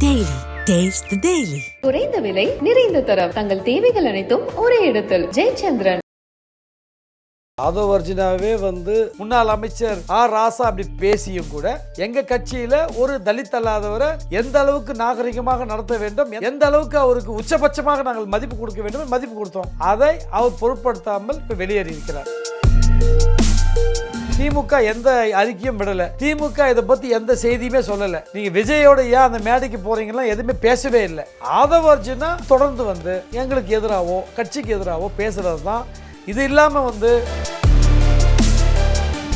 Taste the Daily. குறைந்த விலை நிறைந்த தரம். தங்கள் தேவைகள் அனைத்தும் ஒரே இடத்தில். ஜெயச்சந்திரன். ஆதவ அர்ஜுனாவே வந்து முன்னாள் அமைச்சர் ஆர் ராசா அப்படி பேசியும் கூட எங்க கட்சியில ஒரு தலித் அல்லாதவரை எந்த அளவுக்கு நாகரிகமாக நடத்த வேண்டும் எந்த அளவுக்கு அவருக்கு உச்சபட்சமாக நாங்கள் மதிப்பு கொடுக்க வேண்டும் மதிப்பு கொடுத்தோம். அதை அவர் பொருட்படுத்தாமல் இப்ப வெளியேறி இருக்கிறார். திமுக எந்த அறிக்கையும் விடல. திமுக இதை பத்தி எந்த செய்தியுமே சொல்லல. நீங்க விஜயோட ஏன் அந்த மேடைக்கு போறீங்கன்னா எதுவுமே பேசவே இல்லை. ஆதவ அர்ஜுனா தொடர்ந்து வந்து எங்களுக்கு எதிராவோ கட்சிக்கு எதிராவோ பேசுறது தான் இது இல்லாம வந்து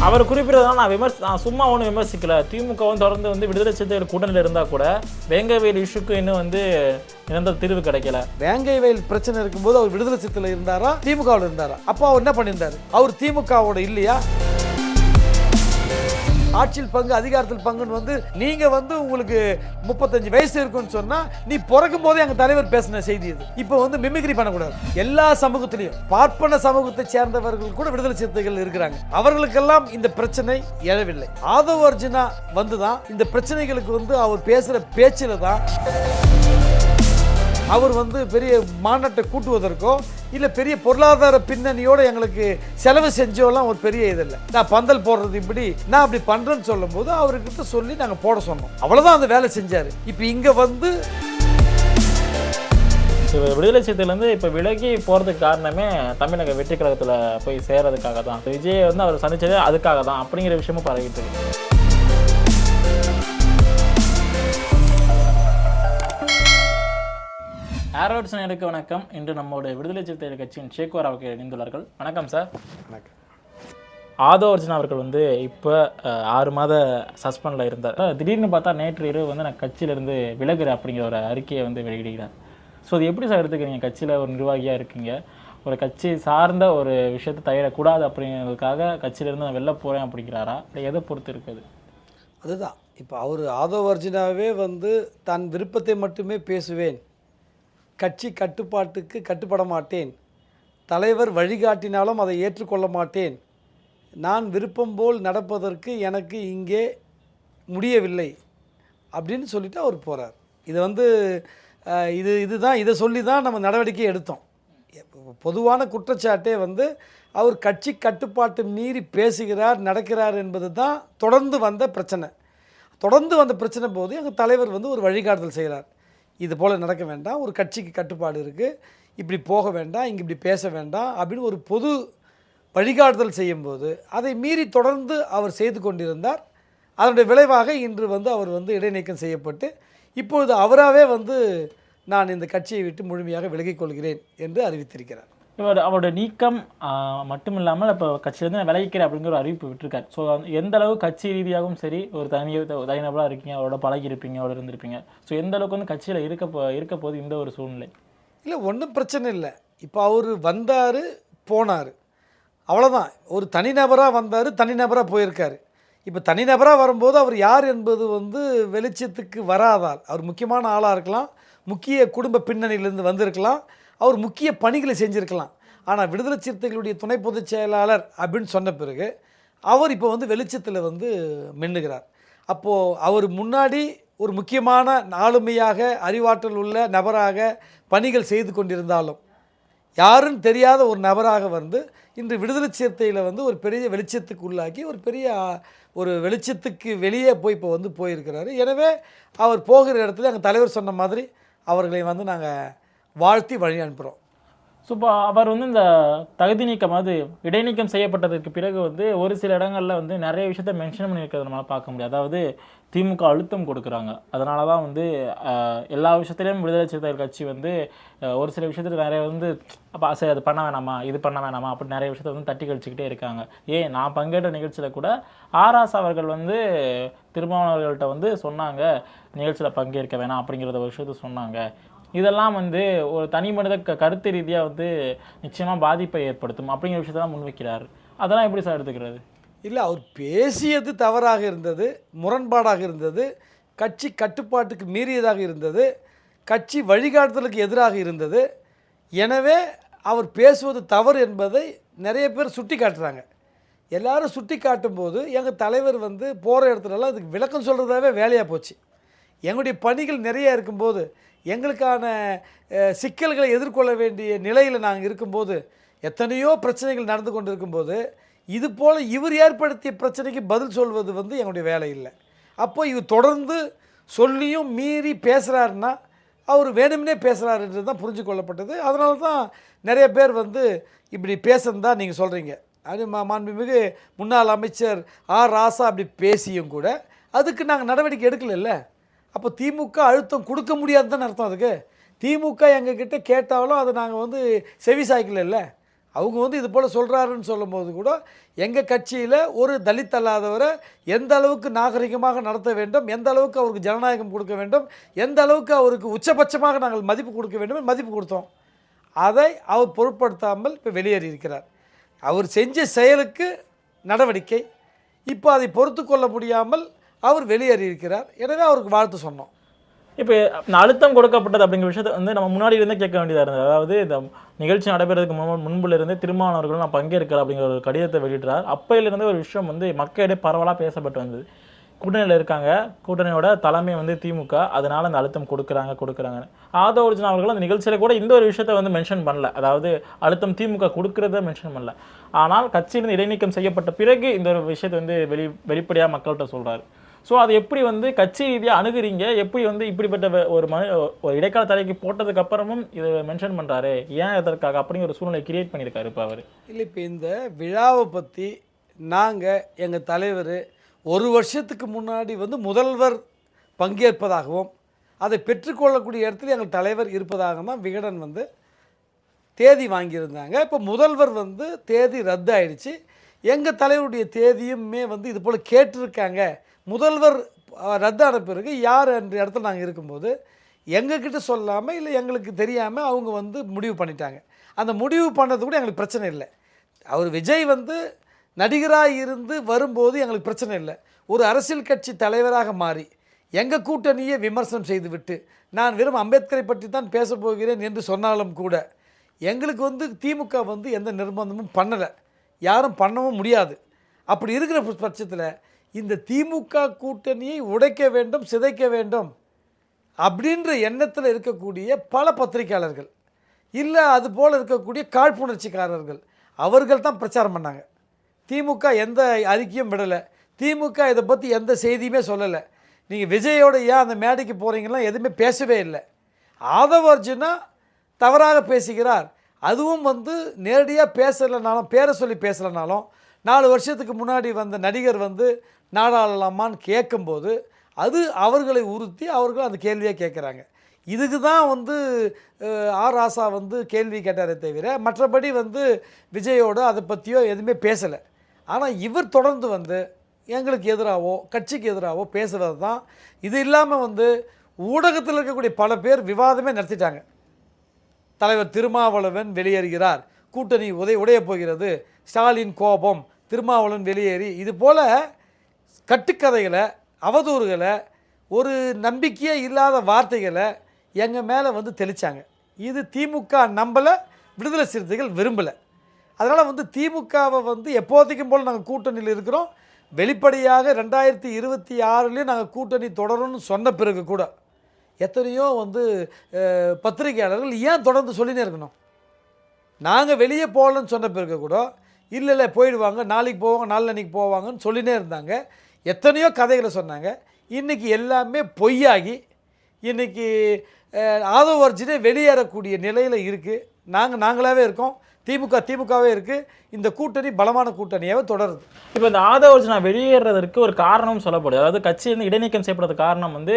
அவர் குறிப்பிட்டதான் நான் விமர்ச நான் சும்மா ஒன்றும் விமர்சிக்கல. திமுகவும் தொடர்ந்து வந்து விடுதலை சிறுத்தைகள் கூட்டணியில் இருந்தால் கூட வேங்கவேல் இஷ்யூக்கு இன்னும் வந்து நிரந்தர தீர்வு கிடைக்கல. வேங்கை வயல் பிரச்சனை இருக்கும்போது அவர் விடுதலை சித்துல இருந்தாரா திமுகவில் இருந்தாரா? அப்போ அவர் என்ன பண்ணியிருந்தாரு? அவர் திமுகவோட இல்லையா? ஆட்சியில் பங்கு அதிகாரத்தில் பங்குன்னு வந்து நீங்க வந்து உங்களுக்கு முப்பத்தஞ்சு வயசு இருக்கும்னு சொன்னா நீ பிறக்கும் போதே எங்க தலைவர் பேசின செய்தி இது. இப்போ வந்து மிமிக்ரி பண்ணக்கூடாது. எல்லா சமூகத்திலையும் பார்ப்பன சமூகத்தை சேர்ந்தவர்கள் கூட விடுதலை சிறுத்தைகள் இருக்கிறாங்க. அவர்களுக்கெல்லாம் இந்த பிரச்சனை எழவில்லை. ஆதவ அர்ஜுனா வந்துதான் இந்த பிரச்சனைகளுக்கு வந்து அவர் பேசுற பேச்சில தான் அவர் வந்து பெரிய மாநாட்டை கூட்டுவதற்கோ இல்லை பெரிய பொருளாதார பின்னணியோடு எங்களுக்கு செலவு செஞ்சோலாம் ஒரு பெரிய இதில்லை. நான் பந்தல் போடுறது இப்படி நான் அப்படி பண்ணுறேன்னு சொல்லும்போது அவர்கிட்ட சொல்லி நாங்கள் போட சொன்னோம். அவ்வளோதான் அந்த வேலை செஞ்சார். இப்போ இங்கே வந்து இப்போ விடுதலை சீத்துலேருந்து இப்போ விலகி போகிறதுக்கு காரணமே தமிழக வெற்றி கழகத்தில் போய் சேர்றதுக்காக தான் விஜய் வந்து அவர் சந்தித்ததே அதுக்காக தான் அப்படிங்கிற விஷயமும் பரவிட்டு இருக்கு. ஏரோட்ஸ் நேருக்கு வணக்கம். இன்று நம்மளுடைய விடுதலை சிறுத்தைகள் கட்சியின் ஷேக்வார் அவர்கள் இணைந்துள்ளார்கள் வணக்கம் சார். ஆதோ அர்ஜுன் அவர்கள் வந்து இப்போ ஆறு மாத சஸ்பெண்டில் இருந்தார். திடீர்னு பார்த்தா நேற்று இரவு வந்து நான் கட்சியிலேருந்து விலகுறேன் அப்படிங்கிற ஒரு அறிக்கையை வந்து வெளியிடுகிறார். ஸோ அது எப்படி சார் எடுத்துக்கிறீங்க? கட்சியில் ஒரு நிர்வாகியாக இருக்கீங்க. ஒரு கட்சி சார்ந்த ஒரு விஷயத்தை தயிரக்கூடாது அப்படிங்கிறதுக்காக கட்சியிலேருந்து நான் வெளில போகிறேன் அப்படிங்கிறாரா? இல்லை எதை பொறுத்து இருக்குது அதுதான். இப்போ அவர் ஆதவ அர்ஜுனாவே வந்து தன் விருப்பத்தை மட்டுமே பேசுவேன். கட்சி கட்டுப்பாட்டுக்கு கட்டுப்பட மாட்டேன். தலைவர் வழிகாட்டினாலும் அதை ஏற்றுக்கொள்ள மாட்டேன். நான் விருப்பம் போல் நடப்பதற்கு எனக்கு இங்கே முடியவில்லை அப்படின்னு சொல்லிட்டு அவர் போகிறார் இது வந்து இது இதுதான் இதை சொல்லி தான் நம்ம நடவடிக்கை எடுத்தோம். பொதுவான குற்றச்சாட்டே வந்து அவர் கட்சி கட்டுப்பாட்டு மீறி பேசுகிறார் நடக்கிறார் என்பது தான் தொடர்ந்து வந்த பிரச்சனை. தொடர்ந்து வந்த பிரச்சனை போது எங்கள் தலைவர் வந்து ஒரு வழிகாட்டுதல் செய்கிறார். இது போல் நடக்க வேண்டாம் ஒரு கட்சிக்கு கட்டுப்பாடு இருக்குது இப்படி போக வேண்டாம் இங்கே இப்படி பேச வேண்டாம் அப்படின்னு ஒரு பொது வழிகாட்டுதல் செய்யும்போது அதை மீறி தொடர்ந்து அவர் செய்து கொண்டிருந்தார். அதனுடைய விளைவாக இன்று வந்து அவர் வந்து இடைநீக்கம் செய்யப்பட்டு இப்பொழுது அவராகவே வந்து நான் இந்த கட்சியை விட்டு முழுமையாக விலகிக் கொள்கிறேன் என்று அறிவித்திருக்கிறார். இவர் அவரோட நீக்கம் மட்டும் இல்லாமல் இப்போ கட்சியிலேருந்து நான் விலகிக்கிறேன் அப்படிங்கிற ஒரு அறிவிப்பு விட்டுருக்காரு. ஸோ எந்த அளவு கட்சி ரீதியாகவும் சரி ஒரு தனி தனிநபராக இருக்கீங்க அவரோட பழகி இருப்பீங்க அவரோட இருந்திருப்பீங்க. ஸோ எந்த அளவுக்கு வந்து கட்சியில் இருக்க போ இருக்க போது இந்த ஒரு சூழ்நிலை? இல்லை ஒன்றும் பிரச்சனை இல்லை. இப்போ அவர் வந்தார் போனார். அவ்வளோதான் ஒரு தனிநபராக வந்தார் தனிநபராக போயிருக்காரு. இப்போ தனிநபராக வரும்போது அவர் யார் என்பது வந்து வெளிச்சத்துக்கு வராதார் அவர் முக்கியமான ஆளாக இருக்கலாம் முக்கிய குடும்ப பின்னணியிலேருந்து வந்திருக்கலாம் அவர் முக்கிய பணிகளை செஞ்சுருக்கலாம். ஆனால் விடுதலை சிறுத்தைகளுடைய துணை பொதுச் செயலாளர் அப்படின்னு சொன்ன பிறகு அவர் இப்போ வந்து வெளிச்சத்தில் வந்து மின்னுகிறார். அப்போது அவர் முன்னாடி ஒரு முக்கியமான ஆளுமையாக அறிவாற்றல் உள்ள நபராக பணிகள் செய்து கொண்டிருந்தாலும் யாருன்னு தெரியாத ஒரு நபராக வந்து இன்று விடுதலை சிறுத்தையில் வந்து ஒரு பெரிய வெளிச்சத்துக்கு உள்ளாக்கி ஒரு பெரிய ஒரு வெளிச்சத்துக்கு வெளியே போய் இப்போ வந்து போயிருக்கிறாரு. எனவே அவர் போகிற இடத்துல எங்கள் தலைவர் சொன்ன மாதிரி அவர்களை வந்து நாங்கள் வாழ்த்தி வழி அனுப்புகிறோம் ஸோ இப்போ அவர் வந்து இந்த தகுதி நீக்கம் அது இடைநீக்கம் செய்யப்பட்டதற்கு பிறகு வந்து ஒரு சில இடங்களில் வந்து நிறைய விஷயத்த மென்ஷன் பண்ணியிருக்கிறத நம்மளால் பார்க்க முடியாது அதாவது திமுக அழுத்தம் கொடுக்குறாங்க. அதனால தான் வந்து எல்லா விஷயத்துலையும் விடுதலை சிறுத்தைகள் கட்சி வந்து ஒரு சில விஷயத்துல நிறைய வந்து அப்போ சரி அது பண்ண வேணாமா இது பண்ண வேணாமா அப்படி நிறைய விஷயத்த வந்து தட்டி கழிச்சுக்கிட்டே இருக்காங்க. ஏன்? நான் பங்கேற்ற நிகழ்ச்சியில் கூட ஆர்ஆஸ் அவர்கள் வந்து திருமாவளவர்கள்ட்ட வந்து சொன்னாங்க நிகழ்ச்சியில் பங்கேற்க வேணாம் அப்படிங்கிறத ஒரு விஷயத்த சொன்னாங்க. இதெல்லாம் வந்து ஒரு தனி மனித க கருத்து ரீதியாக வந்து நிச்சயமாக பாதிப்பை ஏற்படுத்தும் அப்படிங்கிற விஷயத்தெல்லாம் முன்வைக்கிறார். அதெல்லாம் எப்படி சார் எடுத்துக்கிறது? இல்லை அவர் பேசியது தவறாக இருந்தது முரண்பாடாக இருந்தது கட்சி கட்டுப்பாட்டுக்கு மீறியதாக இருந்தது கட்சி வழிகாட்டுதலுக்கு எதிராக இருந்தது. எனவே அவர் பேசுவது தவறு என்பதை நிறைய பேர் சுட்டி காட்டுறாங்க எல்லாரும் சுட்டி காட்டும்போது எங்கள் தலைவர் வந்து போகிற இடத்துலலாம் அதுக்கு விளக்கம் சொல்கிறதாவே வேலையாக போச்சு. எங்களுடைய பணிகள் நிறைய இருக்கும்போது எங்களுக்கான சிக்கல்களை எதிர்கொள்ள வேண்டிய நிலையில் நாங்கள் இருக்கும்போது எத்தனையோ பிரச்சனைகள் நடந்து கொண்டு இருக்கும்போது இது போல் இவர் ஏற்படுத்திய பிரச்சனைக்கு பதில் சொல்வது வந்து எங்களுடைய வேலை இல்லை. அப்போ இவர் தொடர்ந்து சொல்லியும் மீறி பேசுகிறாருன்னா அவர் வேணும்னே பேசுகிறாருன்றது தான் புரிஞ்சு கொள்ளப்பட்டது. அதனால தான் நிறைய பேர் வந்து இப்படி பேசுன்னு தான் நீங்கள் சொல்கிறீங்க அது மா மாண்புமிகு முன்னாள் அமைச்சர் ஆர் ராசா அப்படி பேசியும் கூட அதுக்கு நாங்கள் நடவடிக்கை எடுக்கலைல்ல அப்போ திமுக அழுத்தம் கொடுக்க முடியாதுன்னு தானே அர்த்தம் அதுக்கு. திமுக எங்ககிட்ட கேட்டாலும் அதை நாங்கள் வந்து செவி சாய்க்கலைல்ல. அவங்க வந்து இது போல் சொல்கிறாருன்னு சொல்லும்போது கூட எங்கள் கட்சியில் ஒரு தலித் அல்லாதவரை எந்த அளவுக்கு நாகரிகமாக நடத்த வேண்டும் எந்த அளவுக்கு அவருக்கு ஜனநாயகம் கொடுக்க வேண்டும் எந்த அளவுக்கு அவருக்கு உச்சபட்சமாக நாங்கள் மதிப்பு கொடுக்க வேண்டும் மதிப்பு கொடுத்தோம். அதை அவர் பொருட்படுத்தாமல் இப்போ வெளியேறி இருக்கிறார். அவர் செஞ்ச செயலுக்கு நடவடிக்கை. இப்போ அதை பொறுத்து கொள்ள முடியாமல் அவர் வெளியேறி இருக்கிறார். எனவே அவருக்கு வாழ்த்து சொன்னோம். இப்போ நான் அழுத்தம் கொடுக்கப்பட்டது அப்படிங்கிற விஷயத்தை வந்து நம்ம முன்னாடி இருந்தே கேட்க வேண்டியதாக இருந்தது. அதாவது இந்த நிகழ்ச்சி நடைபெறதுக்கு முன்பு முன்புல இருந்தே திருமாவளவர்கள் நான் பங்கேற்கிறேன் அப்படிங்கிற ஒரு கடிதத்தை வெளியிட்டார். அப்பையிலிருந்தே ஒரு விஷயம் வந்து மக்களிடையே பரவலாக பேசப்பட்டு வந்தது. கூட்டணியில் இருக்காங்க. கூட்டணியோட தலைமை வந்து திமுக. அதனால் அந்த அழுத்தம் கொடுக்குறாங்க கொடுக்குறாங்கன்னு. ஆதவ அவர்கள் அந்த நிகழ்ச்சியில கூட இந்த ஒரு விஷயத்தை வந்து மென்ஷன் பண்ணல. அதாவது அழுத்தம் திமுக கொடுக்கறத மென்ஷன் பண்ணல. ஆனால் கட்சியிலிருந்து இடைநீக்கம் செய்யப்பட்ட பிறகு இந்த ஒரு விஷயத்தை வந்து வெளி வெளிப்படையாக மக்கள்கிட்ட சொல்கிறாரு ஸோ அதை எப்படி வந்து கட்சி ரீதியாக அணுகுறீங்க? எப்படி வந்து இப்படிப்பட்ட ஒரு மனு ஒரு இடைக்கால தடைக்கு போட்டதுக்கு அப்புறமும் இதை மென்ஷன் பண்ணுறாரு ஏன் இதற்காக அப்படிங்கிற ஒரு சூழ்நிலை கிரியேட் பண்ணியிருக்காரு இப்போ அவர்? இல்லை இப்போ இந்த விழாவை பற்றி நாங்கள் எங்கள் தலைவர் ஒரு வருஷத்துக்கு முன்னாடி வந்து முதல்வர் பங்கேற்பதாகவும் அதை பெற்றுக்கொள்ளக்கூடிய இடத்துல எங்கள் தலைவர் இருப்பதாக தான் விகடன் வந்து தேதி வாங்கியிருந்தாங்க. இப்போ முதல்வர் வந்து தேதி ரத்து ஆயிடுச்சு. எங்கள் தலைவருடைய தேதியுமே வந்து இது போல் கேட்டிருக்காங்க. முதல்வர் ரத்தான பிறகு யார் என்ற இடத்துல நாங்கள் இருக்கும்போது எங்ககிட்ட சொல்லாமல் இல்லை எங்களுக்கு தெரியாமல் அவங்க வந்து முடிவு பண்ணிட்டாங்க. அந்த முடிவு பண்ணது கூட எங்களுக்கு பிரச்சனை இல்லை. அவர் விஜய் வந்து நடிகராக இருந்து வரும்போது எங்களுக்கு பிரச்சனை இல்லை. ஒரு அரசியல் கட்சி தலைவராக மாறி எங்கள் கூட்டணியை விமர்சனம் செய்துவிட்டு நான் வெறும் அம்பேத்கரை பற்றி தான் பேசப் போகிறேன் என்று சொன்னாலும் கூட எங்களுக்கு வந்து திமுக வந்து எந்த நிர்பந்தமும் பண்ணலை. யாரும் பண்ணவும் முடியாது. அப்படி இருக்கிற பட்சத்தில் இந்த திமுக கூட்டணியை உடைக்க வேண்டும் சிதைக்க வேண்டும் அப்படின்ற எண்ணத்தில் இருக்கக்கூடிய பல பத்திரிக்கையாளர்கள் இல்லை அது போல் இருக்கக்கூடிய காழ்ப்புணர்ச்சிக்காரர்கள் அவர்கள் தான் பிரச்சாரம் பண்ணாங்க. திமுக எந்த அறிக்கையும் விடலை. திமுக இதை பற்றி எந்த செய்தியுமே சொல்லலை. நீங்கள் விஜயோட ஏன் அந்த மேடைக்கு போகிறீங்கலாம் எதுவுமே பேசவே இல்லை. ஆதவ அர்ஜுனா தவறாக பேசுகிறார். அதுவும் வந்து நேரடியாக பேசலைனாலும் பேரை சொல்லி பேசலைனாலும் நாலு வருஷத்துக்கு முன்னாடி வந்த நடிகர் வந்து நாடாளலாமான்னு கேட்கும்போது அது அவர்களை உறுத்தி அவர்கள் அந்த கேள்வியை கேட்குறாங்க. இதுக்கு தான் வந்து ஆர் ஆசா வந்து கேள்வி கேட்டாரே தவிர மற்றபடி வந்து விஜயோட அதை பற்றியோ எதுவுமே பேசலை. ஆனால் இவர் தொடர்ந்து வந்து எங்களுக்கு எதிராகவோ கட்சிக்கு எதிராகவோ பேசுகிறது தான். இது இல்லாமல் வந்து ஊடகத்தில் இருக்கக்கூடிய பல பேர் விவாதமே நடத்திட்டாங்க. தலைவர் திருமாவளவன் வெளியேறுகிறார். கூட்டணி உதை உடைய போகிறது. ஸ்டாலின் கோபம். திருமாவளவன் வெளியேறி. இது போல் கட்டுக்கதைகளை அவதூறுகளை ஒரு நம்பிக்கையே இல்லாத வார்த்தைகளை எங்கள் மேலே வந்து தெளித்தாங்க இது திமுக நம்பலை விடுதலை சிறுத்தைகள் விரும்பலை. அதனால் வந்து திமுகவை வந்து எப்போதைக்கும் போல் நாங்கள் கூட்டணியில் இருக்கிறோம். வெளிப்படையாக ரெண்டாயிரத்தி இருபத்தி ஆறுலேயும் நாங்கள் கூட்டணி தொடரும்னு சொன்ன பிறகு கூட எத்தனையோ வந்து பத்திரிகையாளர்கள் ஏன் தொடர்ந்து சொல்லினே இருக்கணும்? நாங்கள் வெளியே போகலன்னு சொன்ன பிறகு கூட இல்லை இல்லை போயிடுவாங்க நாளைக்கு போவாங்க நாளன்னைக்கு போவாங்கன்னு சொல்லினே இருந்தாங்க. எத்தனையோ கதைகளை சொன்னாங்க. இன்றைக்கி எல்லாமே பொய்யாகி இன்றைக்கி ஆதவ அர்ஜுனே வெளியேறக்கூடிய நிலையில் இருக்குது நாங்கள் நாங்களாகவே இருக்கோம். திமுக திமுகவே இருக்குது இந்த கூட்டணி பலமான கூட்டணியாகவே தொடருது. இப்போ இந்த ஆதவ அர்ஜுனா வெளியேறதற்கு ஒரு காரணம் சொல்லப்படுது. அதாவது கட்சியிலிருந்து இடைநீக்கம் செய்யப்படுறது காரணம் வந்து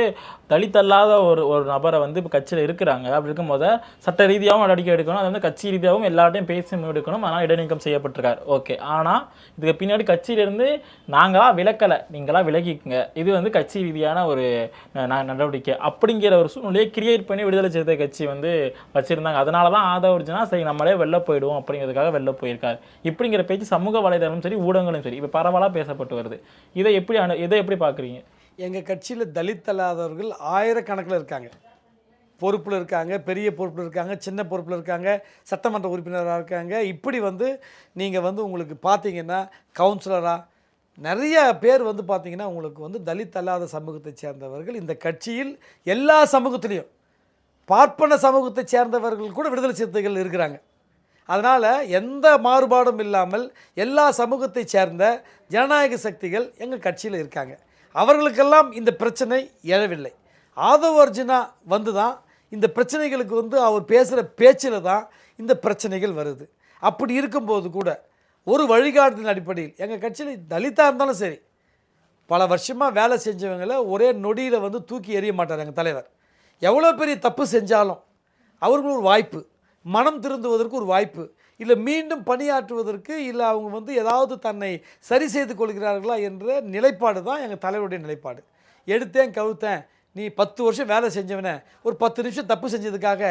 தலித் அல்லாத ஒரு ஒரு நபரை வந்து இப்போ கட்சியில் இருக்கிறாங்க. அப்படி இருக்கும்போது சட்ட ரீதியாகவும் நடவடிக்கை எடுக்கணும். அது வந்து கட்சி ரீதியாகவும் எல்லார்ட்டையும் பேசி எடுக்கணும் ஆனால் இடைநீக்கம் செய்யப்பட்டிருக்காரு. ஓகே. ஆனால் இதுக்கு பின்னாடி கட்சியிலிருந்து நாங்களா விலக்கலை. நீங்களா விலகிக்குங்க. இது வந்து கட்சி ரீதியான ஒரு நடவடிக்கை. அப்படிங்கிற ஒரு சூழ்நிலையை கிரியேட் பண்ணி விடுதலை சிறுத்தை கட்சி வந்து வச்சுருந்தாங்க. அதனால தான் ஆதவ அர்ஜுனா சரி நம்மளே வெளில போயிடுவோம் அப்படிங்கிறதுக்காக வெளில போயிருக்காரு. இப்படிங்கிற பேச்சு சமூக வலைதளமும் சரி ஊடகங்களும் சரி இப்போ பரவலாக பேசப்பட்டு வருது. இதை எப்படி அனு இதை எப்படி பார்க்குறீங்க? எங்கள் கட்சியில் தலித் அல்லாதவர்கள் ஆயிரக்கணக்கில் இருக்காங்க. பொறுப்பில் இருக்காங்க பெரிய பொறுப்பில் இருக்காங்க சின்ன பொறுப்பில் இருக்காங்க சட்டமன்ற உறுப்பினராக இருக்காங்க. இப்படி வந்து நீங்கள் வந்து உங்களுக்கு பார்த்தீங்கன்னா கவுன்சிலராக நிறைய பேர் வந்து பார்த்தீங்கன்னா உங்களுக்கு வந்து தலித் அல்லாத சமூகத்தை சேர்ந்தவர்கள். இந்த கட்சியில் எல்லா சமூகத்திலையும் பார்ப்பன சமூகத்தை சேர்ந்தவர்கள் கூட விடுதலை சிறுத்தைகள் இருக்கிறாங்க. அதனால் எந்த மாறுபாடும் இல்லாமல் எல்லா சமூகத்தை சேர்ந்த ஜனநாயக சக்திகள் எங்கள் கட்சியில் இருக்காங்க. அவர்களுக்கெல்லாம் இந்த பிரச்சனை எழவில்லை. ஆதவ் அர்ஜுனா வந்து தான் இந்த பிரச்சனைகளுக்கு வந்து அவர் பேசுகிற பேச்சில் தான் இந்த பிரச்சனைகள் வருது. அப்படி இருக்கும்போது கூட ஒரு வழிகாட்டுதல் அடிப்படையில் எங்கள் கட்சியில் தலித்தாக இருந்தாலும் சரி பல வருஷமாக வேலை செஞ்சவங்களை ஒரே நொடியில் வந்து தூக்கி எறிய மாட்டார் எங்கள் தலைவர். எவ்வளோ பெரிய தப்பு செஞ்சாலும் அவர்களுக்கு ஒரு வாய்ப்பு. மனம் திருந்துவதற்கு ஒரு வாய்ப்பு. இல்லை மீண்டும் பணியாற்றுவதற்கு இல்லை அவங்க வந்து ஏதாவது தன்னை சரி செய்து கொள்கிறார்களா என்ற நிலைப்பாடு தான் எங்கள் தலைவருடைய நிலைப்பாடு. எடுத்தேன் கவுத்தேன். நீ பத்து வருஷம் வேலை செஞ்சவனை ஒரு பத்து நிமிஷம் தப்பு செஞ்சதுக்காக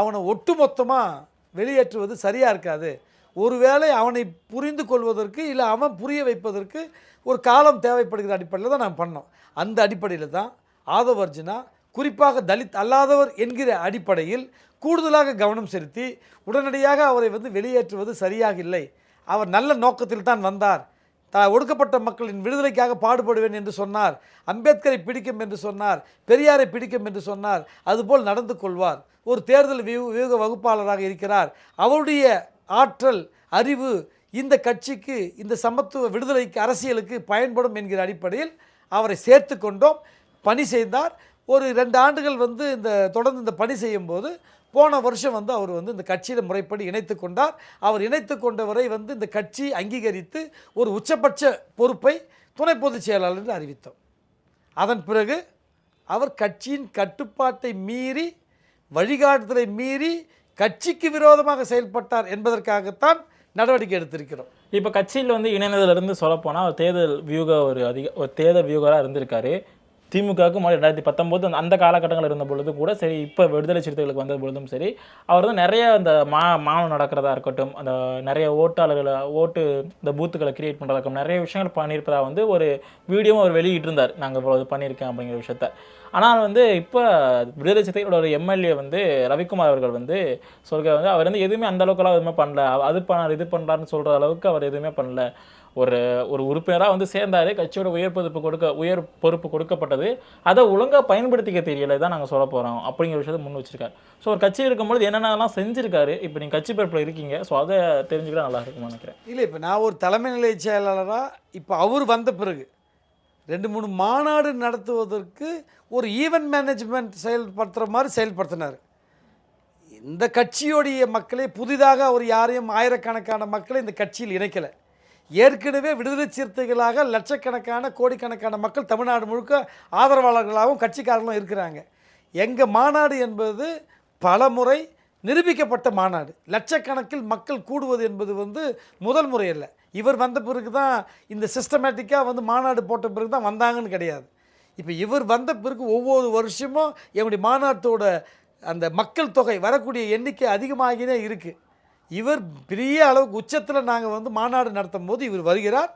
அவனை ஒட்டுமொத்தமாக வெளியேற்றுவது சரியாக இருக்காது. ஒருவேளை அவனை புரிந்து கொள்வதற்கு இல்லை அவன் புரிய வைப்பதற்கு ஒரு காலம் தேவைப்படுகிற அடிப்படையில் தான் நான் பண்ணோம். அந்த அடிப்படையில் தான் ஆதவர்ஜுனா குறிப்பாக தலித் அல்லாதவர் என்கிற அடிப்படையில் கூடுதலாக கவனம் செலுத்தி உடனடியாக அவரை வந்து வெளியேற்றுவது சரியாக இல்லை. அவர் நல்ல நோக்கத்தில் தான் வந்தார். த ஒடுக்கப்பட்ட மக்களின் விடுதலைக்காக பாடுபடுவேன் என்று சொன்னார். அம்பேத்கரை பிடிக்கும் என்று சொன்னார். பெரியாரை பிடிக்கும் என்று சொன்னார். அதுபோல் நடந்து கொள்வார். ஒரு தேர்தல் வியூ வியூக வகுப்பாளராக இருக்கிறார். அவருடைய ஆற்றல் அறிவு இந்த கட்சிக்கு இந்த சமத்துவ விடுதலைக்கு அரசியலுக்கு பயன்படும் என்கிற அடிப்படையில் அவரை சேர்த்து கொண்டோம். பணி செய்தார். ஒரு ரெண்டு ஆண்டுகள் வந்து இந்த தொடர்ந்து இந்த பணி செய்யும்போது போன வருஷம் வந்து அவர் வந்து இந்த கட்சியில் முறைப்படி இணைத்து கொண்டார். அவர் இணைத்து கொண்டவரை வந்து இந்த கட்சி அங்கீகரித்து ஒரு உச்சபட்ச பொறுப்பை துணை பொதுச் செயலாளர் என்று அறிவித்தோம். அதன் பிறகு அவர் கட்சியின் கட்டுப்பாட்டை மீறி வழிகாட்டுதலை மீறி கட்சிக்கு விரோதமாக செயல்பட்டார் என்பதற்காகத்தான் நடவடிக்கை எடுத்திருக்கிறோம். இப்போ கட்சியில் வந்து இணைந்ததுலேருந்து சொல்லப்போனால் அவர் தேர்தல் வியூக ஒரு அதிக ஒரு தேர்தல் வியூகராக இருந்திருக்காரு. திமுகவுக்கு முன்னாடி ரெண்டாயிரத்தி பத்தொம்போது அந்த காலகட்டங்கள் இருந்த பொழுது கூட சரி இப்போ விடுதலை சிறுத்தைகளுக்கு வந்த பொழுதும் சரி அவர் வந்து நிறைய அந்த மா மானம் நடக்கிறதா இருக்கட்டும் அந்த நிறைய ஓட்டாளர்களை ஓட்டு இந்த பூத்துக்களை கிரியேட் பண்ணுறதாக்கட்டும் நிறைய விஷயங்கள் பண்ணியிருப்பதாக வந்து ஒரு வீடியோவும் அவர் வெளியிட்டிருந்தார். நாங்கள் இவ்வளோ பண்ணியிருக்கேன் அப்படிங்கிற விஷயத்த. ஆனால் வந்து இப்போ விடுதலை சிறுத்தைகளோட எம்எல்ஏ வந்து ரவிக்குமார் அவர்கள் வந்து சொல்கிற வந்து அவர் வந்து எதுவுமே அந்த அளவுக்குலாம் எதுவுமே பண்ணல. அது பண்ணார் இது பண்ணுறாருன்னு சொல்கிற அளவுக்கு அவர் எதுவுமே பண்ணல. ஒரு ஒரு உறுப்பினராக வந்து சேர்ந்தார். கட்சியோட உயர் பொறுப்பு கொடுக்க உயர் பொறுப்பு கொடுக்கப்பட்டது. அதை ஒழுங்காக பயன்படுத்திக்க தெரியலை. தான் நாங்கள் சொல்ல போகிறோம் அப்படிங்கிற விஷயத்தை முன் வச்சிருக்காரு. ஸோ ஒரு கட்சியில் இருக்கும்போது என்னென்னலாம் செஞ்சுருக்காரு? இப்போ நீங்கள் கட்சி பொறுப்பில் இருக்கீங்க. ஸோ அதை தெரிஞ்சுக்கிட்டா நல்லா இருக்கும்னு நினைக்கிறேன். இல்லை இப்போ நான் ஒரு தலைமை நிலை செயலாளராக இப்போ அவர் வந்த பிறகு ரெண்டு மூணு மாநாடு நடத்துவதற்கு ஒரு ஈவென்ட் மேனேஜ்மெண்ட் செயல்படுத்துகிற மாதிரி செயல்படுத்தினார். இந்த கட்சியோடைய மக்களை புதிதாக அவர் யாரையும் ஆயிரக்கணக்கான மக்களை இந்த கட்சியில் இணைக்கலை. ஏற்கனவே விடுதலை சிறுத்தைகளாக லட்சக்கணக்கான கோடிக்கணக்கான மக்கள் தமிழ்நாடு முழுக்க ஆதரவாளர்களாகவும் கட்சிக்காரர்களும் இருக்கிறாங்க. எங்கள் மாநாடு என்பது பலமுறை நிரூபிக்கப்பட்ட மாநாடு. லட்சக்கணக்கில் மக்கள் கூடுவது என்பது வந்து முதல் முறை இல்லை இவர் வந்த பிறகு தான் இந்த சிஸ்டமேட்டிக்காக வந்து மாநாடு போட்ட பிறகு தான் வந்தாங்கன்னு கிடையாது. இப்போ இவர் வந்த பிறகு ஒவ்வொரு வருஷமும் என்னுடைய மாநாட்டோட அந்த மக்கள் தொகை வரக்கூடிய எண்ணிக்கை அதிகமாகினே இருக்குது இவர் பெரிய அளவுக்கு உச்சத்தில் நாங்கள் வந்து மாநாடு நடத்தும் போது இவர் வருகிறார்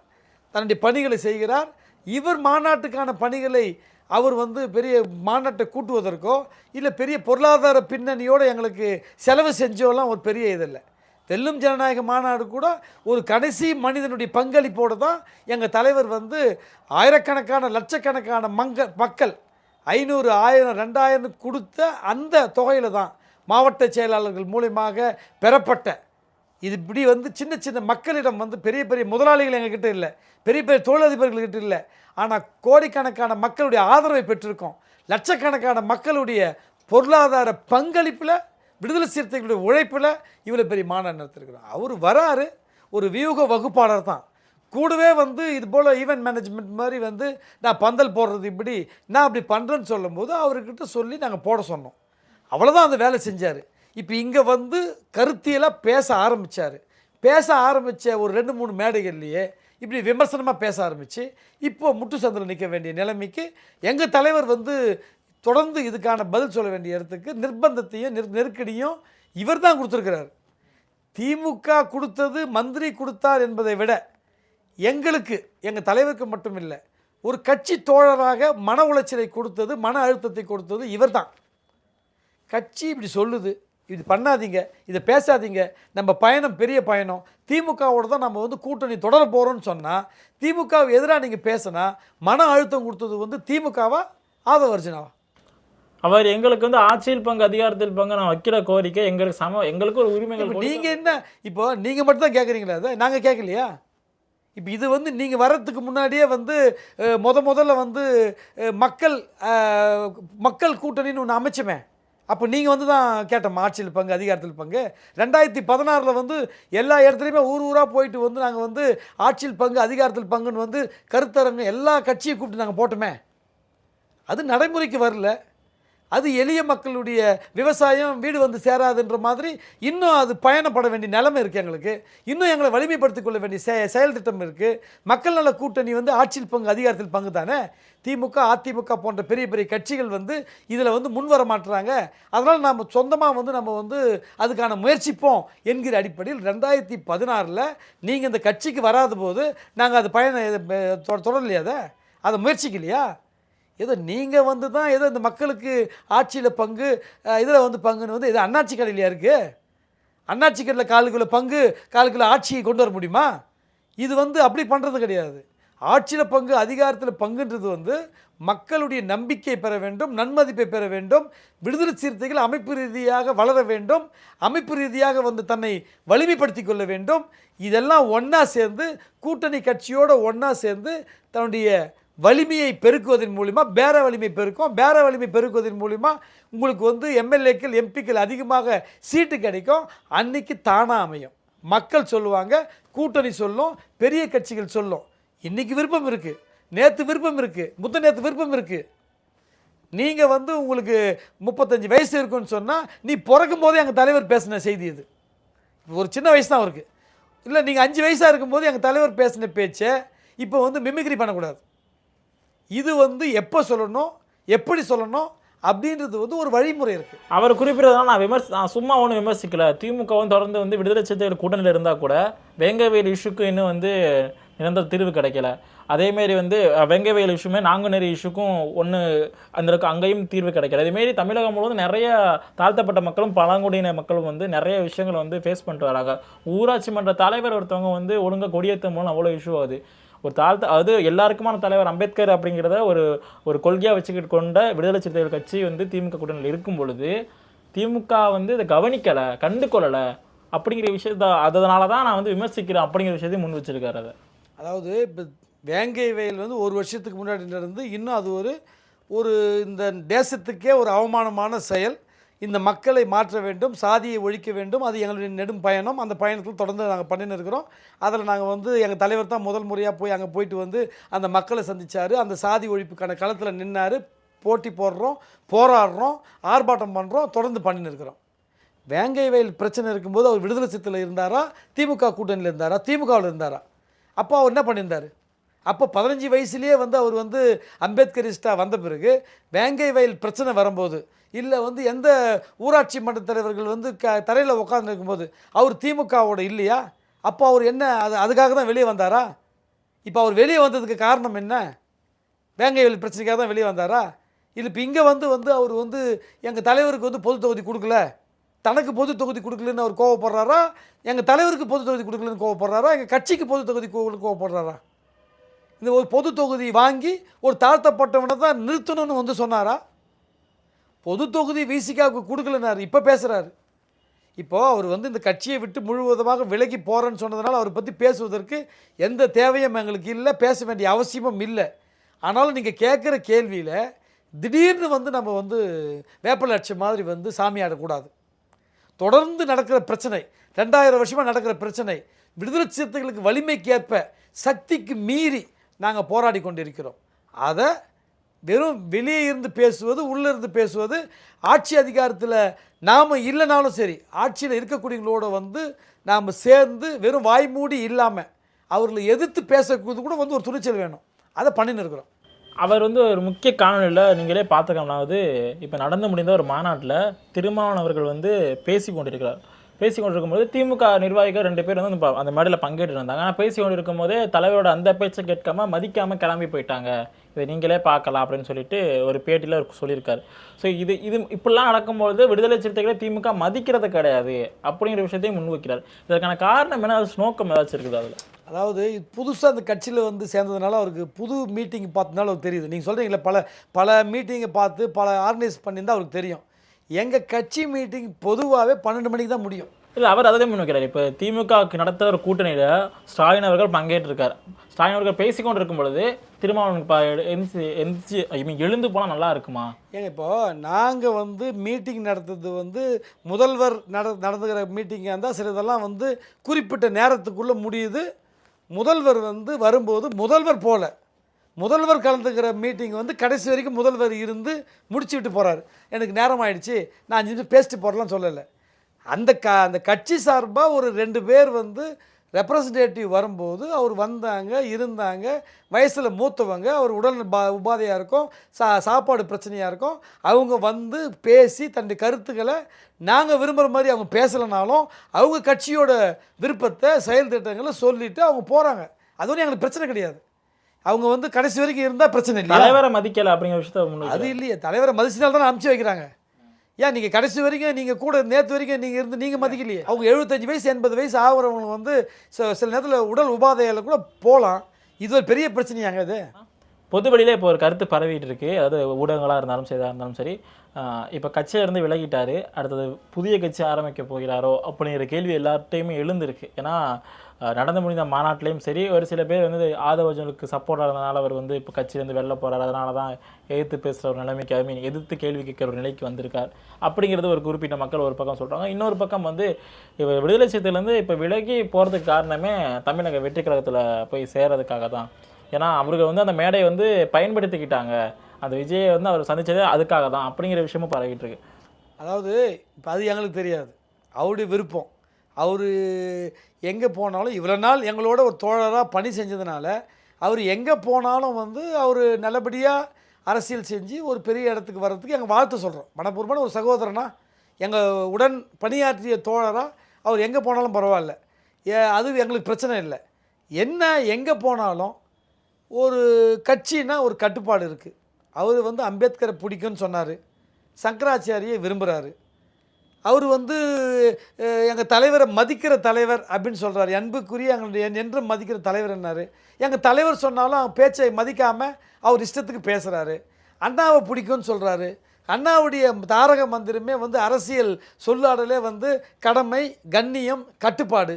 தன்னுடைய பணிகளை செய்கிறார். இவர் மாநாட்டுக்கான பணிகளை அவர் வந்து பெரிய மாநாட்டை கூட்டுவதற்கோ இல்லை பெரிய பொருளாதார பின்னணியோடு எங்களுக்கு செலவு செஞ்சோலாம் ஒரு பெரிய இதில்லை. தெல்லும் ஜனநாயக மாநாடு கூட ஒரு கடைசி மனிதனுடைய பங்களிப்போடு தான் எங்கள் தலைவர் வந்து ஆயிரக்கணக்கான லட்சக்கணக்கான மங்க மக்கள் ஐநூறு ஆயிரம் ரெண்டாயிரம் கொடுத்த அந்த தொகையில் தான் மாவட்ட செயலாளர்கள் மூலியமாக பெறப்பட்ட. இது இப்படி வந்து சின்ன சின்ன மக்களிடம் வந்து பெரிய பெரிய முதலாளிகள் எங்ககிட்ட இல்லை பெரிய பெரிய தொழிலதிபர்கள்கிட்ட இல்லை ஆனால் கோடிக்கணக்கான மக்களுடைய ஆதரவை பெற்றிருக்கோம். லட்சக்கணக்கான மக்களுடைய பொருளாதார பங்களிப்பில் விடுதலை சிறுத்தைகளுடைய உழைப்பில் இவ்வளோ பெரிய மாநாடு நடத்திருக்கிறோம் அவர் வராரு ஒரு வியூக வகுப்பாளர் தான். கூடவே வந்து இது போல் ஈவெண்ட் மேனேஜ்மெண்ட் மாதிரி வந்து நான் பந்தல் போடுறது இப்படி நான் அப்படி பண்ணுறேன்னு சொல்லும்போது அவர்கிட்ட சொல்லி நாங்கள் போட சொன்னோம். அவ்வளோதான் அந்த வேலை செஞ்சார். இப்போ இங்கே வந்து கருத்தியெல்லாம் பேச ஆரம்பித்தார் பேச ஆரம்பித்த ஒரு ரெண்டு மூணு மேடைகள்லையே இப்படி விமர்சனமாக பேச ஆரம்பித்து இப்போ முட்டு சந்தில் நிற்க வேண்டிய நிலைமைக்கு எங்கள் தலைவர் வந்து தொடர்ந்து இதுக்கான பதில் சொல்ல வேண்டிய இடத்துக்கு நிர்பந்தத்தையும் நெரு நெருக்கடியும் இவர் தான் கொடுத்துருக்கிறார். திமுக கொடுத்தது மந்திரி கொடுத்தார் என்பதை விட எங்களுக்கு எங்கள் தலைவருக்கு மட்டும் இல்லை ஒரு கட்சி தோழராக மன உளைச்சலை கொடுத்தது மன அழுத்தத்தை கொடுத்தது இவர் தான். கட்சி இப்படி சொல்லுது இது பண்ணாதீங்க இதை பேசாதீங்க. நம்ம பயணம் பெரிய பயணம். திமுகவோட தான் நம்ம வந்து கூட்டணி தொடர போகிறோம்னு சொன்னால் திமுகவுக்கு எதிராக நீங்கள் பேசினா மன அழுத்தம் கொடுத்தது வந்து திமுகவா ஆதவர்ஜனாவா அவர் எங்களுக்கு வந்து ஆட்சியில் பங்கு அதிகாரத்தில் பங்கு நான் வைக்கிற கோரிக்கை எங்களுக்கு சம எங்களுக்கு ஒரு உரிமைகள் நீங்கள் என்ன இப்போ நீங்கள் மட்டும் தான் கேட்குறீங்களா அதை நாங்கள் கேட்கலையா இப்போ இது வந்து நீங்கள் வர்றதுக்கு முன்னாடியே வந்து முத முதல்ல வந்து மக்கள் மக்கள் கூட்டணின்னு ஒன்று அமைச்சமே. அப்போ நீங்கள் வந்து தான் கேட்டோம் ஆட்சியில் பங்கு அதிகாரத்தில் பங்கு. ரெண்டாயிரத்தி பதினாறில் வந்து எல்லா இடத்துலையுமே ஊர் ஊராக போயிட்டு வந்து நாங்கள் வந்து ஆட்சியில் பங்கு அதிகாரத்தில் பங்குன்னு வந்து கருத்தரங்கு எல்லா கட்சியும் கூப்பிட்டு நாங்கள் போட்டோமே. அது நடைமுறைக்கு வரல. அது எளிய மக்களுடைய விவசாயம் வீடு வந்து சேராதுன்ற மாதிரி இன்னும் அது பயணப்பட வேண்டிய நிலைமை இருக்குது எங்களுக்கு. இன்னும் எங்களை வலிமைப்படுத்திக் கொள்ள வேண்டிய செ செயல் திட்டம் இருக்குது மக்கள் நல கூட்டணி வந்து ஆட்சியில் பங்கு அதிகாரத்தில் பங்கு தானே? திமுக அதிமுக போன்ற பெரிய பெரிய கட்சிகள் வந்து இதில் வந்து முன் வர மாட்டுறாங்க அதனால் நாம் சொந்தமாக வந்து நம்ம வந்து அதுக்கான முயற்சிப்போம் என்கிற அடிப்படையில் ரெண்டாயிரத்தி பதினாறில் நீங்கள் இந்த கட்சிக்கு வராத போது நாங்கள் அது பயணம் தொடரலையாத தொடரலையா அதை? அதை முயற்சிக்கலையா? ஏதோ நீங்கள் வந்து தான் ஏதோ இந்த மக்களுக்கு ஆட்சியில் பங்கு இதில் வந்து பங்குன்னு வந்து இது அண்ணாச்சி கடையிலையா இருக்குது அண்ணாச்சி கடையில் காலுக்குள்ள பங்கு காலுக்குள்ள ஆட்சியை கொண்டு வர முடியுமா? இது வந்து அப்படி பண்ணுறது கிடையாது. ஆட்சியில் பங்கு அதிகாரத்தில் பங்குன்றது வந்து மக்களுடைய நம்பிக்கை பெற வேண்டும் நன்மதிப்பை பெற வேண்டும் விடுதலை சிறுத்தைகள் அமைப்பு ரீதியாக வளர வேண்டும் அமைப்பு ரீதியாக வந்து தன்னை வலிமைப்படுத்திக் கொள்ள வேண்டும். இதெல்லாம் ஒன்றா சேர்ந்து கூட்டணி கட்சியோடு ஒன்றா சேர்ந்து தன்னுடைய வலிமையை பெருக்குவதன் மூலிமா பேர வலிமை பெருக்கும். பேர வலிமை பெருக்குவதன் மூலிமா உங்களுக்கு வந்து எம்எல்ஏக்கள் எம்பிக்கள் அதிகமாக சீட்டு கிடைக்கும். அன்னைக்கு தானாக அமையும். மக்கள் சொல்லுவாங்க கூட்டணி சொல்லும் பெரிய கட்சிகள் சொல்லும். இன்றைக்கி விருப்பம் இருக்குது நேற்று விருப்பம் இருக்குது முத்த நேற்று விருப்பம் இருக்குது நீங்கள் வந்து உங்களுக்கு முப்பத்தஞ்சு வயசு இருக்குன்னு சொன்னால் நீ பிறக்கும் போதே எங்கள் தலைவர் பேசின செய்தி இது. ஒரு சின்ன வயசு தான் அவருக்கு. இல்லை நீங்கள் அஞ்சு வயசாக இருக்கும்போது எங்கள் தலைவர் பேசின பேச்சை இப்போ வந்து மிமிக்ரி பண்ணக்கூடாது. இது வந்து எப்போ சொல்லணும் எப்படி சொல்லணும் அப்படின்றது வந்து ஒரு வழிமுறை இருக்குது அவர் குறிப்பிட்டதால நான் விமர்சி நான் சும்மா ஒன்றும் விமர்சிக்கல. திமுகவும் தொடர்ந்து வந்து விடுதலை சிறுத்தைகள் கூட்டணியில் இருந்தால் கூட வெங்கவேல் இஷ்யூக்கு இன்னும் வந்து நிரந்தர தீர்வு கிடைக்கல. அதேமாரி வந்து வெங்கவேல் இஷ்யூமே நாங்குநேரி இஷ்யூக்கும் ஒன்று அந்த அளவுக்கு அங்கேயும் தீர்வு கிடைக்கல. இதேமாரி தமிழகம் முழுவதும் நிறைய தாழ்த்தப்பட்ட மக்களும் பழங்குடியின மக்களும் வந்து நிறைய விஷயங்களை வந்து ஃபேஸ் பண்ணிட்டு வராங்க. ஊராட்சி மன்ற தலைவர் ஒருத்தவங்க வந்து ஒழுங்காக கொடியேற்ற மூலம் அவ்வளோ இஷ்யூ ஆகுது. ஒரு தாழ்த்த அது எல்லாருக்குமான தலைவர் அம்பேத்கர் அப்படிங்கிறத ஒரு ஒரு கொள்கையாக வச்சுக்கிட்டு கொண்ட விடுதலை சிறுத்தைகள் கட்சி வந்து திமுக கூட்டணியில் இருக்கும் பொழுது திமுக வந்து இதை கவனிக்கலை கண்டு கொள்ளலை அப்படிங்கிற விஷயத்த அதனால தான் நான் வந்து விமர்சிக்கிறேன் அப்படிங்கிற விஷயத்தையும் முன் வச்சிருக்காரு அதை அதாவது இப்போ வேங்கை வயல் வந்து ஒரு வருஷத்துக்கு முன்னாடி நடந்து இன்னும் அது ஒரு ஒரு இந்த தேசத்துக்கே ஒரு அவமானமான செயல். இந்த மக்களை மாற்ற வேண்டும் சாதியை ஒழிக்க வேண்டும். அது எங்களுடைய நெடும் பயணம். அந்த பயணத்தில் தொடர்ந்து நாங்கள் பண்ணின்னு இருக்கிறோம். அதில் நாங்கள் வந்து எங்கள் தலைவர் தான் முதல் முறையாக போய் அங்கே போயிட்டு வந்து அந்த மக்களை சந்திச்சார். அந்த சாதி ஒழிப்புக்கான களத்தில் நின்னார். போட்டி போடுறோம் போராடுறோம் ஆர்ப்பாட்டம் பண்ணுறோம் தொடர்ந்து பண்ணின்னு இருக்கிறோம். வேங்கை வயல் பிரச்சனை இருக்கும்போது அவர் விடுதலை சித்தில் இருந்தாரா? திமுக கூட்டணியில் இருந்தாரா? திமுகவில் இருந்தாரா? அப்போ அவர் என்ன பண்ணியிருந்தார்? அப்போ பதினஞ்சு வயசுலேயே வந்து அவர் வந்து அம்பேத்கரிஸ்டாக வந்த பிறகு வேங்கை வயல் பிரச்சனை வரும்போது இல்லை வந்து எந்த ஊராட்சி மன்ற தலைவர்கள் வந்து க தரையில் உட்காந்துருக்கும்போது அவர் திமுகவோட இல்லையா? அப்போ அவர் என்ன அது அதுக்காக தான் வெளியே வந்தாரா? இப்போ அவர் வெளியே வந்ததுக்கு காரணம் என்ன? வேங்கை பிரச்சனைக்காக தான் வெளியே வந்தாரா? இல்லை இப்போ இங்கே வந்து வந்து அவர் வந்து எங்கள் தலைவருக்கு வந்து பொது தொகுதி கொடுக்கல? தனக்கு பொது தொகுதி கொடுக்கலன்னு அவர் கோவப்படுறாரா? எங்கள் தலைவருக்கு பொது தொகுதி கொடுக்கலன்னு கோவப்படுறாரா? எங்கள் கட்சிக்கு பொது தொகுதி கோவப்படுறாரா? இந்த ஒரு பொது தொகுதி வாங்கி ஒரு தாழ்த்தப்பட்டவனை தான் நிறுத்தணும்னு வந்து சொன்னாரா? பொது தொகுதி விசிகாவுக்கு கொடுக்கலனாரு. இப்போ பேசுகிறாரு இப்போது அவர் வந்து இந்த கட்சியை விட்டு முழுவதுமாக விலகி போகிறேன்னு சொன்னதுனால அவரை பற்றி பேசுவதற்கு எந்த தேவையும் எங்களுக்கு இல்லை பேச வேண்டிய அவசியமும் இல்லை. ஆனாலும் நீங்கள் கேட்குற கேள்வியில் திடீர்னு வந்து நம்ம வந்து வேப்பலட்சம் மாதிரி வந்து சாமி ஆடக்கூடாது. தொடர்ந்து நடக்கிற பிரச்சனை ரெண்டாயிரம் வருஷமாக நடக்கிற பிரச்சனை விடுதலை சிறுத்தைகளுக்கு வலிமைக்கேற்ப சக்திக்கு மீறி நாங்கள் போராடி கொண்டிருக்கிறோம். அதை வெறும் வெளியே இருந்து பேசுவது உள்ளே இருந்து பேசுவது ஆட்சி அதிகாரத்தில் நாம் இல்லைனாலும் சரி ஆட்சியில் இருக்கக்கூடியவங்களோட வந்து நாம் சேர்ந்து வெறும் வாய்மூடி இல்லாமல் அவர்களை எதிர்த்து பேசக்கூட கூட வந்து ஒரு துணிச்சல் வேணும். அதை பண்ணின்னு இருக்கிறோம். அவர் வந்து ஒரு முக்கிய காணொலியில் நீங்களே பார்த்துக்கலாம்னாவது இப்போ நடந்து முடிந்த ஒரு மாநாட்டில் திருமாவன் அவர்கள் வந்து பேசி கொண்டிருக்கிறார் பேசி கொண்டிருக்கும்போது திமுக நிர்வாகிகள் ரெண்டு பேர் வந்து அந்த ப- அந்த மேடையில் பங்கேற்று இருந்தாங்க ஆனால் பேசி கொண்டிருக்கும் போதே தலைவரோட அந்த பேச்சை கேட்காம மதிக்காமல் கிளம்பி போயிட்டாங்க. இதை நீங்களே பார்க்கலாம் அப்படின்னு சொல்லிட்டு ஒரு பேட்டியில் அவர் சொல்லியிருக்காரு. ஸோ இது இது இப்படிலாம் நடக்கும்பொழுது விடுதலை சிறுத்தைகளை திமுக மதிக்கிறது கிடையாது அப்படிங்கிற விஷயத்தையும் முன்வைக்கிறார். இதற்கான காரணம் என்ன? அது நோக்கம் ஏதாச்சும் இருக்குது அதில்? அதாவது புதுசாக அந்த கட்சியில் வந்து சேர்ந்ததுனால அவருக்கு புது மீட்டிங் பார்த்ததுனால அவருக்கு தெரியுது. நீங்கள் சொல்கிறீங்களே பல பல மீட்டிங்கை பார்த்து பல ஆர்கனைஸ் பண்ணியிருந்தால் அவருக்கு தெரியும். எங்கள் கட்சி மீட்டிங் பொதுவாகவே பன்னெண்டு மணிக்கு தான் முடியும். இல்லை அவர் அதை முன்வைக்கிறார் இப்போ திமுகவுக்கு நடத்த ஒரு கூட்டணியில் ஸ்டாலின் அவர்கள் பங்கேற்றிருக்கார். ஸ்டாலின் அவர்கள் பேசிக்கொண்டு இருக்கும் பொழுது திருமாவளவன் ப எந்திச்சு எந்திச்சு ஐ மீன் எழுந்து போனால் நல்லா இருக்குமா? ஏங்க இப்போ நாங்கள் வந்து மீட்டிங் நடத்துறது வந்து முதல்வர் நட நடந்துக்கிற மீட்டிங்காக இருந்தால் சில இதெல்லாம் வந்து குறிப்பிட்ட நேரத்துக்குள்ளே முடியுது. முதல்வர் வந்து வரும்போது முதல்வர் போல. முதல்வர் கலந்துக்கிற மீட்டிங் வந்து கடைசி வரைக்கும் முதல்வர் இருந்து முடிச்சு விட்டு போகிறாரு எனக்கு நேரம் ஆயிடுச்சு நான் அஞ்சு நிமிஷம் பேசிட்டு போகிறலாம் சொல்லலை. அந்த க அந்த கட்சி சார்பாக ஒரு ரெண்டு பேர் வந்து ரெப்ரசன்டேட்டிவ் வரும்போது அவர் வந்தாங்க இருந்தாங்க வயசில் மூத்தவங்க அவர் உடல் பா உபாதையாக இருக்கும் சா சாப்பாடு பிரச்சனையாக இருக்கும். அவங்க வந்து பேசி தன்னுடைய கருத்துக்களை நாங்கள் விரும்புகிற மாதிரி அவங்க பேசலைனாலும் அவங்க கட்சியோட விருப்பத்தை செயல் திட்டங்களை சொல்லிவிட்டு அவங்க போகிறாங்க அது ஒன்றும் எங்களுக்கு பிரச்சனை கிடையாது. அவங்க வந்து கடைசி வரைக்கும் இருந்தால் பிரச்சனை இல்லை தலைவரை மதிக்கல அப்படிங்கிற விஷயத்த அது இல்லையே. தலைவரை மதிச்சினால தான் அனுப்பிச்சு வைக்கிறாங்க. ஏன் நீங்கள் கடைசி வரைக்கும் நீங்கள் கூட நேற்று வரைக்கும் நீங்கள் இருந்து நீங்கள் மதிக்கலையே. அவங்க எழுபத்தஞ்சு வயசு எண்பது வயசு ஆகிறவங்க வந்து ச- சில நேரத்தில் உடல் உபாதையில் கூட போகலாம் இது ஒரு பெரிய பிரச்சனையாங்க இது. பொது வெளியில இப்போ ஒரு கருத்து பரவிட்டு இருக்கு. அதாவது ஊடகங்களாக இருந்தாலும் சரி எதா இருந்தாலும் சரி. இப்போ கட்சியில இருந்து விலகிட்டாரு. அடுத்தது புதிய கட்சி ஆரம்பிக்க போகிறாரோ அப்படிங்கிற கேள்வி எல்லார்ட்டையுமே எழுந்திருக்கு. ஏன்னா நடந்து முடிந்த மாநாட்டிலையும் சரி ஒரு சில பேர் வந்து ஆதவஜனுக்கு சப்போர்ட்டாக இருந்தனால அவர் வந்து இப்போ கட்சியிலேருந்து வெளில போகிறார் அதனால தான் எதிர்த்து பேசுகிற ஒரு நிலைமைக்கு ஐ மீன் எதிர்த்து கேள்வி கேட்குற ஒரு நிலைக்கு வந்திருக்கார். அப்படிங்கிறது ஒரு குறிப்பிட்ட மக்கள் ஒரு பக்கம் சொல்கிறாங்க இன்னொரு பக்கம் வந்து இவர் விடுதலை சிறுத்தையிலேருந்து இப்போ விலகி போகிறதுக்கு காரணமே தமிழக வெற்றி கழகத்தில் போய் சேர்றதுக்காக தான். ஏன்னா அவர்கள் வந்து அந்த மேடையை வந்து பயன்படுத்திக்கிட்டாங்க. அந்த விஜயை வந்து அவர் சந்தித்ததே அதுக்காக தான் அப்படிங்கிற விஷயமும் பரவிட்டு இருக்கு. அதாவது இப்போ அது எங்களுக்கு தெரியாது. அவருடைய விருப்பம். அவர் எங்கே போனாலும் இவ்வளோ நாள் எங்களோட ஒரு தோழராக பணி செஞ்சதுனால அவர் எங்கே போனாலும் வந்து அவர் நல்லபடியாக அரசியல் செஞ்சு ஒரு பெரிய இடத்துக்கு வர்றதுக்கு எங்கள் வாழ்த்து சொல்கிறோம் மனப்பூர்வமான ஒரு சகோதரனா எங்கள் உடன் பணியாற்றிய தோழராக அவர் எங்கே போனாலும் பரவாயில்ல. ஏ அது எங்களுக்கு பிரச்சனை இல்லை. என்ன எங்கே போனாலும் ஒரு கட்சினா ஒரு கட்டுப்பாடு இருக்குது அவர் வந்து அம்பேத்கரை பிடிக்கும்னு சொன்னார். சங்கராச்சாரியை விரும்புகிறாரு அவர் வந்து எங்கள் தலைவரை மதிக்கிற தலைவர் அப்படின்னு சொல்கிறார் அன்புக்குரிய எங்களுடைய என்றும் மதிக்கிற தலைவர் என்னார்? எங்கள் தலைவர் சொன்னாலும் அவன் பேச்சை மதிக்காமல் அவர் இஷ்டத்துக்கு பேசுகிறாரு அண்ணாவை பிடிக்கும்னு சொல்கிறாரு அண்ணாவுடைய தாரக மந்திரமே வந்து அரசியல் சொல்லாடலே வந்து கடமை கண்ணியம் கட்டுப்பாடு.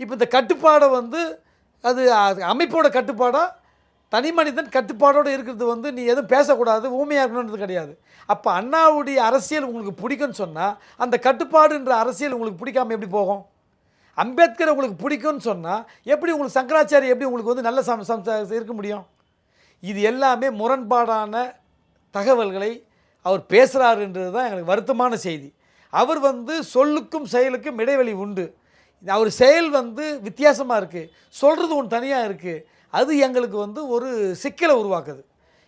இப்போ இந்த கட்டுப்பாடை வந்து அது அமைப்போட கட்டுப்பாடாக தனி மனிதன் கட்டுப்பாடோடு இருக்கிறது வந்து நீ எதுவும் பேசக்கூடாது ஊமையாக இருக்கணுன்றது கிடையாது. அப்போ அண்ணாவுடைய அரசியல் உங்களுக்கு பிடிக்கும்னு சொன்னால் அந்த கட்டுப்பாடுன்ற அரசியல் உங்களுக்கு பிடிக்காம எப்படி போகும்? அம்பேத்கர் உங்களுக்கு பிடிக்கும்னு சொன்னால் எப்படி உங்களுக்கு சங்கராச்சாரி எப்படி உங்களுக்கு வந்து நல்ல சம் சம் இருக்க முடியும்? இது எல்லாமே முரண்பாடான தகவல்களை அவர் பேசுகிறாருன்றது தான் எங்களுக்கு வருத்தமான செய்தி. அவர் வந்து சொல்லுக்கும் செயலுக்கும் இடைவெளி உண்டு. அவர் செயல் வந்து வித்தியாசமாக இருக்குது சொல்கிறது ஒன்று தனியாக இருக்குது அது எங்களுக்கு வந்து ஒரு சிக்கலை உருவாக்குது.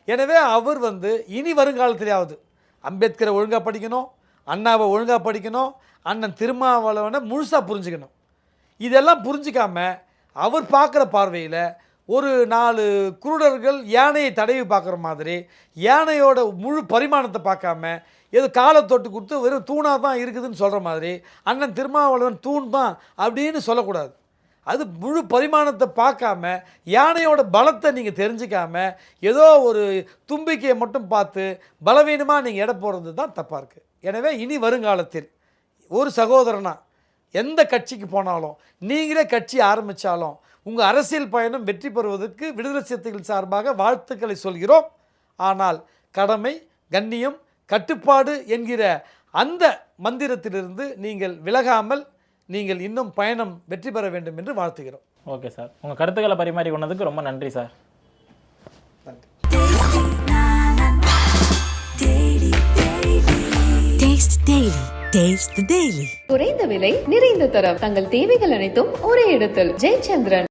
எனவே அவர் வந்து இனி வருங்காலத்திலேயாவது அம்பேத்கரை ஒழுங்காக படிக்கணும் அண்ணாவை ஒழுங்காக படிக்கணும் அண்ணன் திருமாவளவனை முழுசாக புரிஞ்சுக்கணும். இதெல்லாம் புரிஞ்சிக்காம அவர் பார்க்குற பார்வையில் ஒரு நாலு குருடர்கள் யானையை தடவி பார்க்குற மாதிரி யானையோட முழு பரிமாணத்தை பார்க்காம ஏதோ காலை தொட்டு கொடுத்து வெறும் தூணாக தான் இருக்குதுன்னு சொல்கிற மாதிரி அண்ணன் திருமாவளவன் தூண் தான் அப்படின்னு சொல்லக்கூடாது. அது முழு பரிமாணத்தை பார்க்காம யானையோட பலத்தை நீங்கள் தெரிஞ்சிக்காம ஏதோ ஒரு தும்பிக்கையை மட்டும் பார்த்து பலவீனமாக நீங்கள் எடை போடுறது தான் தப்பாக இருக்குது எனவே இனி வருங்காலத்தில் ஒரு சகோதரனா எந்த கட்சிக்கு போனாலும் நீங்களே கட்சி ஆரம்பித்தாலும் உங்கள் அரசியல் பயணம் வெற்றி பெறுவதற்கு விடுதலை சிறுத்தைகள் சார்பாக வாழ்த்துக்களை சொல்கிறோம். ஆனால் கடமை கண்ணியம் கட்டுப்பாடு என்கிற அந்த மந்திரத்திலிருந்து நீங்கள் விலகாமல் நீங்கள் இன்னும் பயணம் வெற்றி பெற வேண்டும் என்று வாழ்த்துகிறோம். Okay sir. உங்கள் கருத்துக்களை பரிமாறி கொண்டதுக்கு ரொம்ப நன்றி sir. Taste the Daily. Taste the Daily. குறைந்த விலை நிறைந்த தரம். தங்கள் தேவைகள் அனைத்தும் ஒரே இடத்தில். ஜெயச்சந்திரன்.